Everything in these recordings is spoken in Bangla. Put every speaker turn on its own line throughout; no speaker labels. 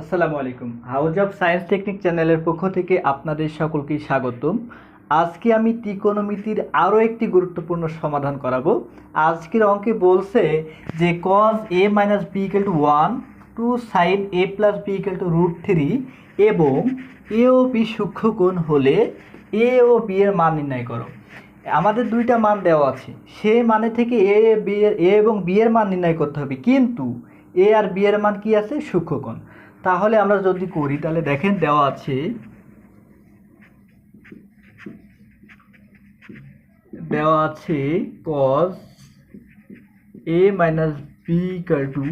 আসসালামু আলাইকুম। হাউজ অফ সায়েন্স টেকনিক চ্যানেলের পক্ষ থেকে আপনাদের সকলকে স্বাগতম। আজকে আমি ত্রিকোণমিতির আরও একটি গুরুত্বপূর্ণ সমাধান করাবো। আজকের অঙ্কে বলছে যে cos A minus B equal to one two sine A plus B equal to root three এবং এ ও বি সূক্ষ্মকোণ হলে এ ও বি এর মান নির্ণয় করো। আমাদের দুইটা মান দেওয়া আছে। সে মানে থেকে এ বি এর এ এবং বি এর মান নির্ণয় করতে হবে। কিন্তু এ আর বি এর মান কি আছে? সূক্ষ্মকোণ। তাহলে আমরা যদি করি, তাহলে দেখেন দেওয়া আছে দেওয়া আছে cos A minus B equal to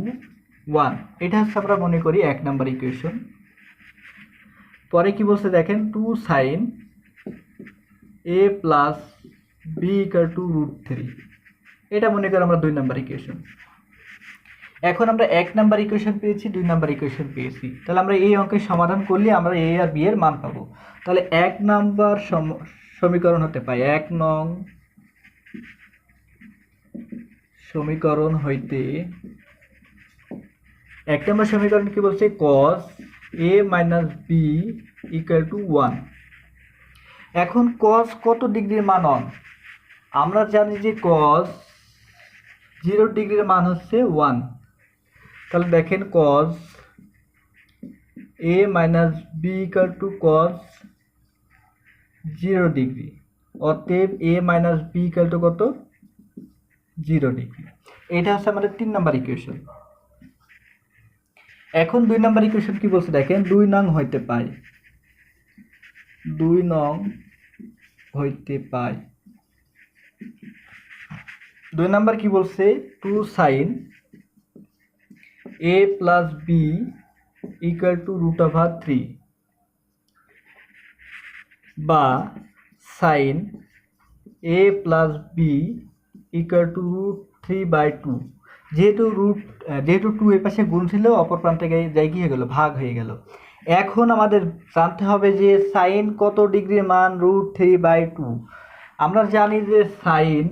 one এটা হচ্ছে আমরা মনে করি এক নাম্বার ইকুয়েশন পরে কি বলছে দেখেন two sine A plus B equal to root three এটা মনে করি আমরা দুই নাম্বার ইকুয়েশন এখন আমরা এক নাম্বার ইকুয়েশন পেয়েছি, দুই নাম্বার ইকুয়েশন পেয়েছি। তাহলে আমরা এই অঙ্কের সমাধান করলে আমরা এ আর বি এর মান পাবো। তাহলে এক নাম্বার সম- সমীকরণ হতে পায়। এক নং সমীকরণ হইতে এক নম্বর সমীকরণ কি বলছে? cos A minus B equal to one এখন cos কত ডিগ্রির মান অন আমরা জানি যে cos জিরো ডিগ্রির মান হচ্ছে ওয়ান তাহলে দেখেন cos A minus B equal to cos zero degree অতএব A minus B equal to কত? জিরো ডিগ্রি এটা হচ্ছে আমাদের তিন নম্বর ইকুয়েশন এখন দুই নম্বর ইকুয়েশন কি বলছে দেখেন? দুই নং হইতে পায় দুই নং হইতে পায় দুই নাম্বার কি বলছে? Two sine A plus B equal to root over three বা sine A plus B equal to root three by two যেহেতু রুট যেহেতু টু এর পাশে গুণ ছিল, অপর প্রান্তে যাই কি হয়ে গেল, ভাগ হয়ে গেল। এখন আমাদের জানতে হবে যে সাইন কত ডিগ্রির মান রুট থ্রি বাই টু আমরা জানি যে সাইন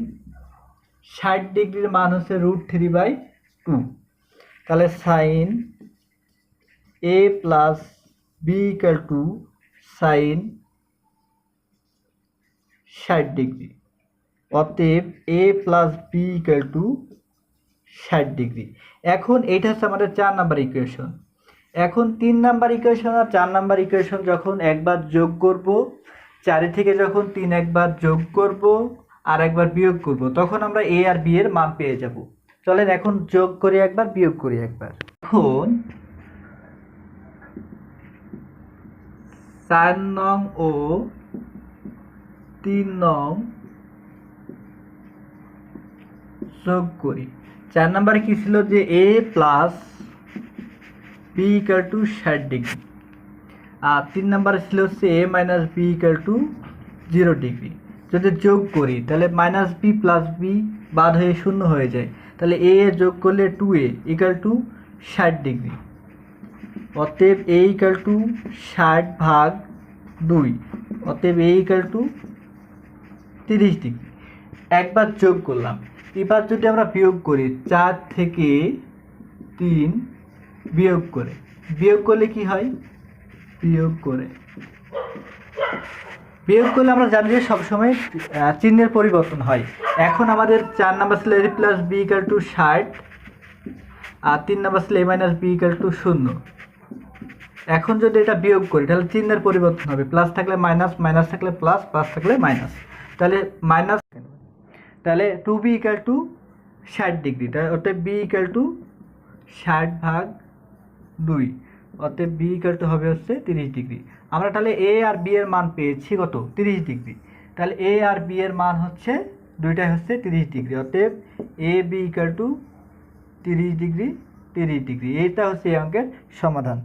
ষাট ডিগ্রির মান হচ্ছে রুট থ্রি বাই টু তাহলে sine A plus B equal to sine ষাট ডিগ্রি অতএব A plus B equal to ষাট ডিগ্রি এখন এইটা হচ্ছে আমাদের চার নাম্বার ইকুয়েশন এখন তিন নাম্বার ইকুয়েশন আর চার নাম্বার ইকুয়েশন যখন একবার যোগ করব, চারি থেকে যখন তিন একবার যোগ করব, আর একবার বিয়োগ করব, তখন আমরা এ আর বি এর মান পেয়ে যাব। চলেন এখন যোগ করি একবার, বিয়োগ করি একবার। এখন চার নং ও তিন নং যোগ করি। চার নাম্বারে কি ছিল যে A plus B equal to ষাট ডিগ্রি আর তিন নাম্বারে ছিল হচ্ছে A minus B equal to zero degree যদি যোগ করি, তাহলে মাইনাস বি প্লাস বি বাদ হয়ে শূন্য হয়ে যায়। তাহলে এ এ যোগ করলে টু এ ইকাল টু ষাট ডিগ্রি অতএব এ ইকাল টু ষাট ভাগ দুই, অতএব এ ইকাল টু তিরিশ ডিগ্রি একবার যোগ করলাম। এবার যদি আমরা বিয়োগ করি, চার থেকে তিন বিয়োগ করে, বিয়োগ করলে কি হয়? বিয়োগ করে। বিয়োগ করলে আমরা জানি যে সবসময় চিহ্নের পরিবর্তন হয়। এখন আমাদের চার নাম্বার ছিল A plus B equal to ষাট, আর তিন নাম্বার ছিল A minus B equal to শূন্য। এখন যদি এটা বিয়োগ করি, তাহলে চিহ্নের পরিবর্তন হবে। প্লাস থাকলে মাইনাস মাইনাস থাকলে প্লাস প্লাস থাকলে মাইনাস তাহলে মাইনাস তাহলে টু বি ইকাল টু ষাট ডিগ্রি তাহলে ওটা বি ইকাল টু ষাট ভাগ দুই। অতএব বি ইকাল টু হবে হচ্ছে তিরিশ ডিগ্রি আমরা তাহলে এ আর বি এর মান পেয়েছি কত? তিরিশ ডিগ্রি তাহলে এ আর বি এর মান হচ্ছে, দুইটাই হচ্ছে তিরিশ ডিগ্রি অতএব এ বি ইকাল টু তিরিশ ডিগ্রি তিরিশ ডিগ্রি এইটা হচ্ছে এই অঙ্কের সমাধান।